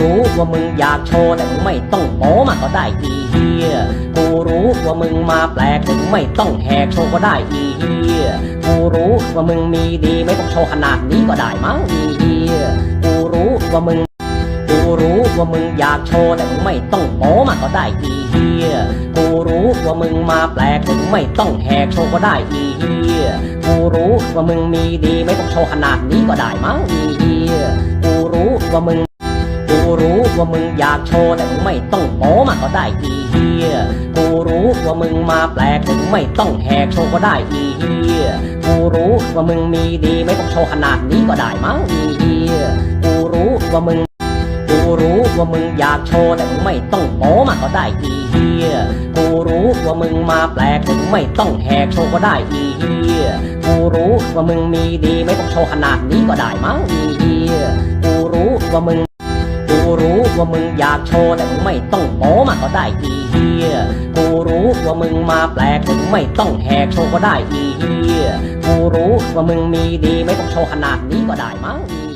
รู้ว่ามึงอยากโชว์แต่มึงไม่ต้องโม้มาก็ได้อีเฮียกูรู้ว่ามึงมาแปลกแต่มึงไม่ต้องแหกโชว์ก็ได้อีเฮียกูรู้ว่ามึงมีดีไม่ต้องโชว์ขนาดนี้ก็ได้มั้งอีเฮียกูรู้ว่ามึงกูรู้ว่ามึงอยากโชว์แต่มึงไม่ต้องโม้มาก็ได้อีเฮียกูรู้ว่ามึงมาแปลกแต่มึงไม่ต้องแหกโชว์ก็ได้อีเฮียกูรู้ว่ามึงมีดีไม่ต้องโชว์ขนาดนี้ก็ได้มั้งอีเฮียกูรู้ว่ามึง กูรู้ว่ามึงอยากโชว์แต่มึงไม่ต้องโม้มาก็ได้อีเฮียกูรู้ว่ามึงมาแปลกแต่มึงไม่ต้องแหกโชว์ก็ได้อีเฮียกูรู้ว่ามึงมีดีไม่ต้องโชว์ขนาดนี้ก็ได้มั้งอีเฮียกูรู้ว่ามึงกูรู้ว่ามึงอยากโชว์แต่มึงไม่ต้องโม้มาก็ได้อีเฮียกูรู้ว่ามึงมาแปลกแต่มึงไม่ต้องแหกโชว์ก็ได้อีเฮียกูรู้ว่ามึงมีดีไม่ต้องโชว์ขนาดนี้ก็ได้มั้งอีเฮียกูรู้ว่ามึง กูรู้ว่ามึงอยากโชว์แต่มึงไม่ต้องโม้มาก็ได้อีเฮียกูรู้ว่ามึงมาแปลกแต่มึงไม่ต้องแหกโชว์ก็ได้อีเฮียกูรู้ว่ามึงมีดีไม่ต้องโชว์ขนาดนี้ก็ได้มั้งอี